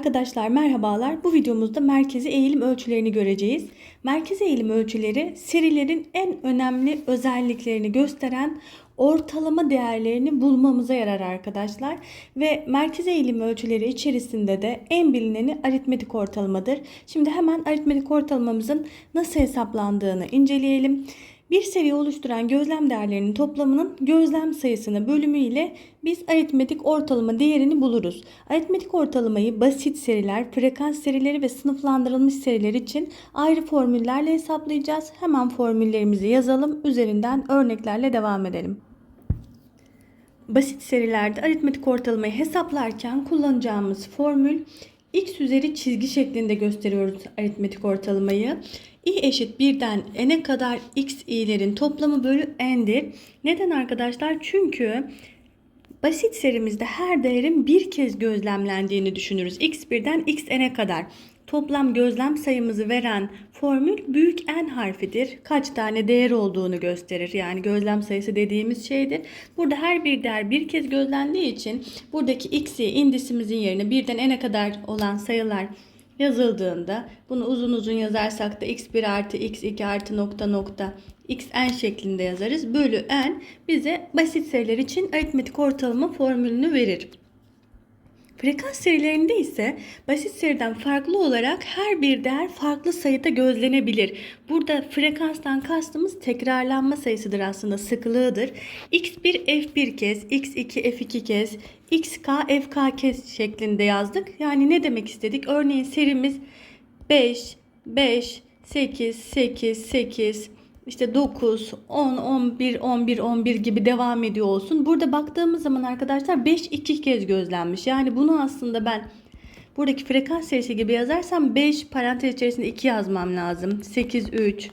Arkadaşlar merhabalar. Bu videomuzda merkezi eğilim ölçülerini göreceğiz. Merkezi eğilim ölçüleri serilerin en önemli özelliklerini gösteren ortalama değerlerini bulmamıza yarar arkadaşlar. Ve merkezi eğilim ölçüleri içerisinde de en bilineni aritmetik ortalamadır. Şimdi hemen aritmetik ortalamamızın nasıl hesaplandığını inceleyelim. Bir seri oluşturan gözlem değerlerinin toplamının gözlem sayısını bölümü ile biz aritmetik ortalama değerini buluruz. Aritmetik ortalamayı basit seriler, frekans serileri ve sınıflandırılmış seriler için ayrı formüllerle hesaplayacağız. Hemen formüllerimizi yazalım. Üzerinden örneklerle devam edelim. Basit serilerde aritmetik ortalamayı hesaplarken kullanacağımız formül x üzeri çizgi şeklinde gösteriyoruz aritmetik ortalamayı. İ eşit 1'den n'e kadar x i'lerin toplamı bölü n'dir. Neden arkadaşlar? Çünkü basit serimizde her değerin bir kez gözlemlendiğini düşünürüz. x1'den xn'e kadar toplam gözlem sayımızı veren formül büyük n harfidir. Kaç tane değer olduğunu gösterir. Yani gözlem sayısı dediğimiz şeydir. Burada her bir değer bir kez gözlendiği için buradaki x'i indisimizin yerine birden n'e kadar olan sayılar yazıldığında bunu uzun uzun yazarsak da x1 artı x2 artı nokta nokta xn şeklinde yazarız. Bölü n bize basit sayılar için aritmetik ortalama formülünü verir. Frekans serilerinde ise basit seriden farklı olarak her bir değer farklı sayıda gözlenebilir. Burada frekanstan kastımız tekrarlanma sayısıdır aslında sıklığıdır. x1 f1 kez, x2 f2 kez, xk fk kez şeklinde yazdık. Yani ne demek istedik? Örneğin serimiz 5, 5, 8, 8, 8, işte 9, 10, 11, 11, 11 gibi devam ediyor olsun. Burada baktığımız zaman arkadaşlar 5 iki kez gözlenmiş. Yani bunu aslında ben buradaki frekans serisi gibi yazarsam 5 parantez içerisinde 2 yazmam lazım. 8, 3,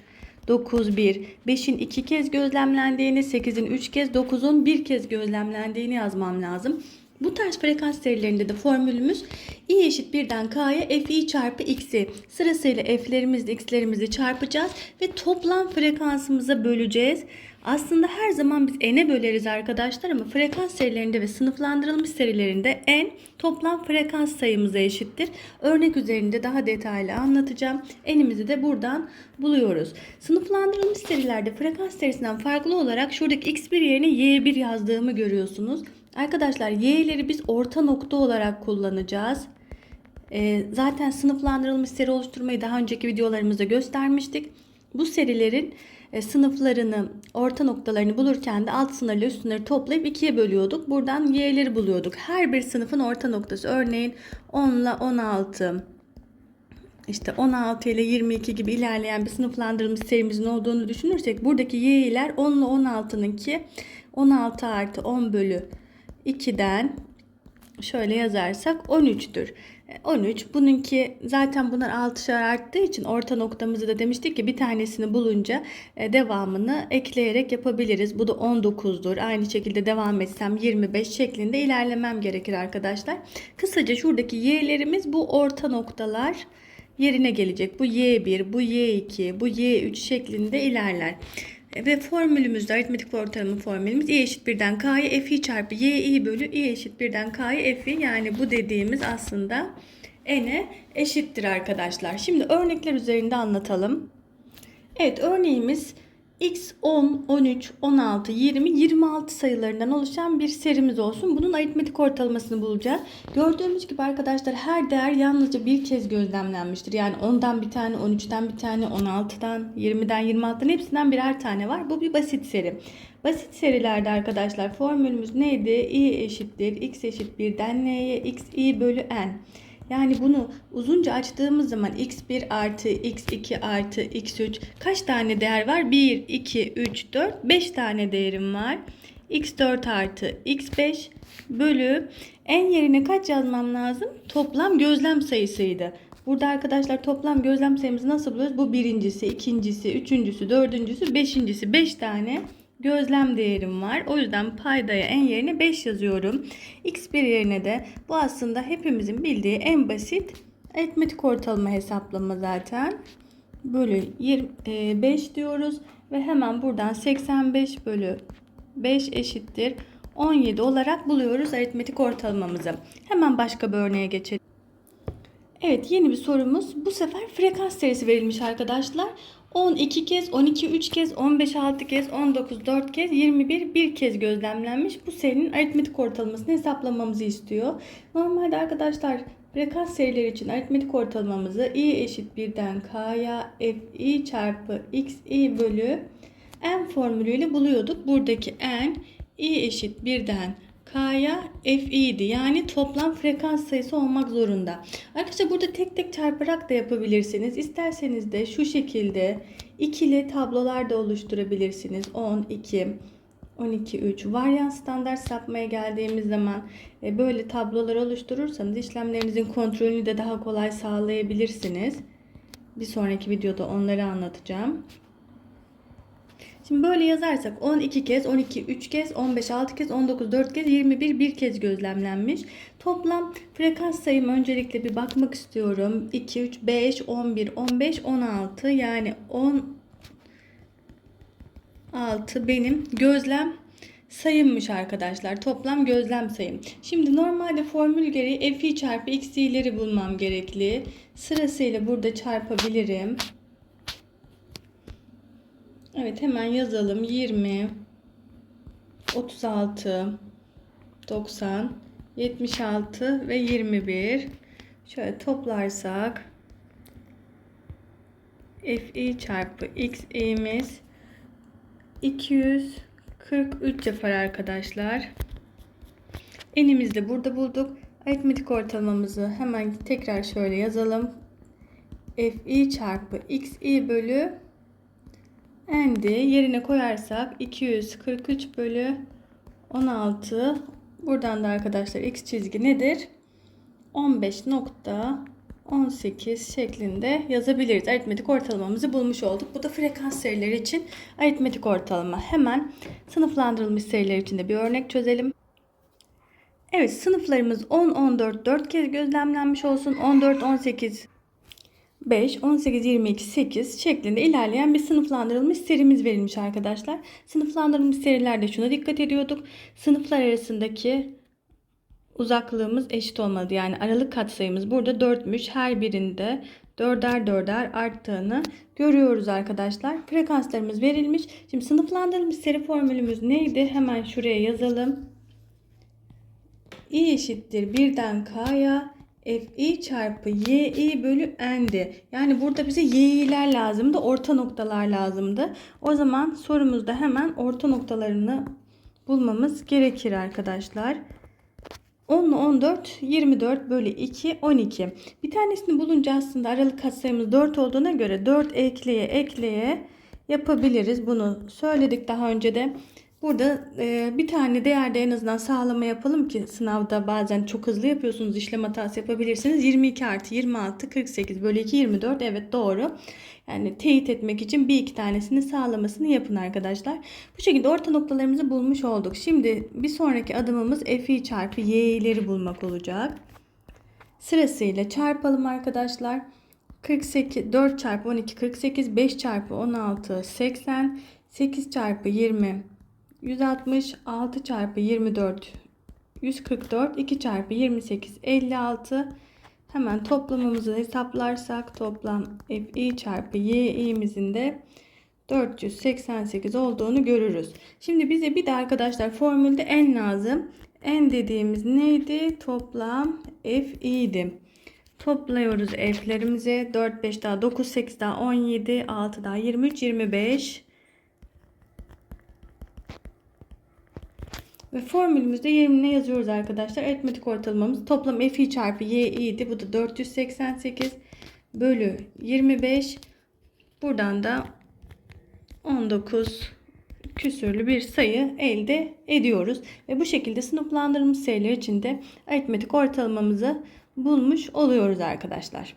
9, 1. 5'in 2 kez gözlemlendiğini, 8'in 3 kez, 9'un 1 kez gözlemlendiğini yazmam lazım. Bu tarz frekans serilerinde de formülümüz i eşit 1'den k'ya fi çarpı x'i sırasıyla f'lerimizle x'lerimizi çarpacağız ve toplam frekansımıza böleceğiz. Aslında her zaman biz n'e böleriz arkadaşlar ama frekans serilerinde ve sınıflandırılmış serilerinde n toplam frekans sayımıza eşittir. Örnek üzerinde daha detaylı anlatacağım. n'imizi de buradan buluyoruz. Sınıflandırılmış serilerde frekans serisinden farklı olarak şuradaki x1 yerine y1 yazdığımı görüyorsunuz. Arkadaşlar y'leri biz orta nokta olarak kullanacağız. Ee, zaten sınıflandırılmış seri oluşturmayı daha önceki videolarımızda göstermiştik. Bu serilerin e, sınıflarını, orta noktalarını bulurken de alt sınırla üst sınırı toplayıp ikiye bölüyorduk. Buradan y'leri buluyorduk. Her bir sınıfın orta noktası örneğin 10 ile 16, işte 16 ile 22 gibi ilerleyen bir sınıflandırılmış serimizin olduğunu düşünürsek buradaki y'ler 10 ile 16'nınki 16 artı 10 bölü 2'den şöyle yazarsak 13'tür. 13 bununki zaten bunlar 6'şar arttığı için orta noktamızı da demiştik ki bir tanesini bulunca e, devamını ekleyerek yapabiliriz. Bu da 19'dur. Aynı şekilde devam etsem 25 şeklinde ilerlemem gerekir arkadaşlar. Kısaca şuradaki y'lerimiz bu orta noktalar yerine gelecek. Bu y1, bu y2, bu y3 şeklinde ilerler. Ve formülümüzde aritmetik ortalama formülümüz i eşit 1'den k'ya fi çarpı yi bölü i eşit 1'den k'ya fi yani bu dediğimiz aslında n'e eşittir arkadaşlar. Şimdi örnekler üzerinde anlatalım. Evet örneğimiz x 10, 13, 16, 20, 26 sayılarından oluşan bir serimiz olsun. Bunun aritmetik ortalamasını bulacağız. Gördüğümüz gibi arkadaşlar her değer yalnızca bir kez gözlemlenmiştir. Yani 10'dan bir tane, 13'ten bir tane, 16'dan, 20'den, 26'dan hepsinden birer tane var. Bu bir basit seri. Basit serilerde arkadaşlar formülümüz neydi? i eşittir x eşit 1'den n'ye x i bölü n. Yani bunu uzunca açtığımız zaman x1 artı x2 artı x3 kaç tane değer var? 1, 2, 3, 4, 5 tane değerim var. x4 artı x5 bölü en yerine kaç yazmam lazım? Toplam gözlem sayısıydı. Burada arkadaşlar toplam gözlem sayımızı nasıl buluyoruz? Bu birincisi, ikincisi, üçüncüsü, dördüncüsü, beşincisi. Beş tane gözlem değerim var. O yüzden paydaya en yerine 5 yazıyorum. X1 yerine de bu aslında hepimizin bildiği en basit aritmetik ortalama hesaplama zaten. Bölü 5 diyoruz ve hemen buradan 85 bölü 5 eşittir 17 olarak buluyoruz aritmetik ortalamamızı. Hemen başka bir örneğe geçelim. Evet yeni bir sorumuz. Bu sefer frekans serisi verilmiş arkadaşlar. 10 2 kez, 12 3 kez, 15 6 kez, 19 4 kez, 21 bir kez gözlemlenmiş. Bu serinin aritmetik ortalamasını hesaplamamızı istiyor. Normalde arkadaşlar frekans serileri için aritmetik ortalamamızı i eşit 1'den k'ya fi çarpı xi bölü n formülüyle buluyorduk. Buradaki n i eşit 1'den K'ya F'iydi. Yani toplam frekans sayısı olmak zorunda. Arkadaşlar burada tek tek çarparak da yapabilirsiniz. İsterseniz de şu şekilde ikili tablolar da oluşturabilirsiniz. 10, 2, 12, 3. Varyant standart sapmaya geldiğimiz zaman e, böyle tablolar oluşturursanız işlemlerinizin kontrolünü de daha kolay sağlayabilirsiniz. Bir sonraki videoda onları anlatacağım. Şimdi böyle yazarsak 12 kez, 12 3 kez, 15 6 kez, 19 4 kez, 21 bir kez gözlemlenmiş. Toplam frekans sayım öncelikle bir bakmak istiyorum. 2 3 5 11 15 16 yani 16 benim gözlem sayımmış arkadaşlar. Toplam gözlem sayım. Şimdi normalde formül gereği fi çarpı x'i'leri bulmam gerekli. Sırasıyla burada çarpabilirim. Evet hemen yazalım. 20 36 90 76 ve 21. Şöyle toplarsak fi çarpı x'imiz 243 yapar arkadaşlar. Enimizi de burada bulduk. Aritmetik ortalamamızı hemen tekrar şöyle yazalım. fi çarpı xi bölü Endi yerine koyarsak 243 bölü 16 buradan da arkadaşlar x çizgi nedir? 15.18 şeklinde yazabiliriz. Aritmetik ortalamamızı bulmuş olduk. Bu da frekans serileri için aritmetik ortalama. Hemen sınıflandırılmış seriler için de bir örnek çözelim. Evet sınıflarımız 10, 14, 4 kez gözlemlenmiş olsun. 14, 18, 5, 18, 22, 8 şeklinde ilerleyen bir sınıflandırılmış serimiz verilmiş arkadaşlar. Sınıflandırılmış serilerde şuna dikkat ediyorduk. Sınıflar arasındaki uzaklığımız eşit olmadı. Yani aralık katsayımız burada 4'müş. Her birinde dörder dörder arttığını görüyoruz arkadaşlar. Frekanslarımız verilmiş. Şimdi sınıflandırılmış seri formülümüz neydi? Hemen şuraya yazalım. i eşittir 1'den k'ya fi çarpı yi bölü n'di. Yani burada bize yi'ler lazımdı. Orta noktalar lazımdı. O zaman sorumuzda hemen orta noktalarını bulmamız gerekir arkadaşlar. 10 ile 14 24 bölü 2 12. Bir tanesini bulunca aslında aralık katsayımız 4 olduğuna göre 4 ekleye ekleye yapabiliriz. Bunu söyledik daha önce de. Burada e, bir tane değerde en azından sağlama yapalım ki sınavda bazen çok hızlı yapıyorsunuz işlem hatası yapabilirsiniz. 22 artı 26 48 bölü 2 24 evet doğru. Yani teyit etmek için bir iki tanesini sağlamasını yapın arkadaşlar. Bu şekilde orta noktalarımızı bulmuş olduk. Şimdi bir sonraki adımımız fi çarpı y'leri bulmak olacak. Sırasıyla çarpalım arkadaşlar. 48 4 çarpı 12 48 5 çarpı 16 80 8 çarpı 20 160 6 çarpı 24 144 2 çarpı 28 56 hemen toplamımızı hesaplarsak toplam fi çarpı yi'imizin de 488 olduğunu görürüz. Şimdi bize bir de arkadaşlar formülde n lazım. n dediğimiz neydi? Toplam fi'ydi. Topluyoruz f'lerimizi. 4 5 daha 9 8 daha 17 6 daha 23 25 Ve formülümüzde yerine yazıyoruz arkadaşlar. Aritmetik ortalamamız toplam fi çarpı y idi. Bu da 488 bölü 25. Buradan da 19 küsürlü bir sayı elde ediyoruz. Ve bu şekilde sınıflandırılmış sayılar için de aritmetik ortalamamızı bulmuş oluyoruz arkadaşlar.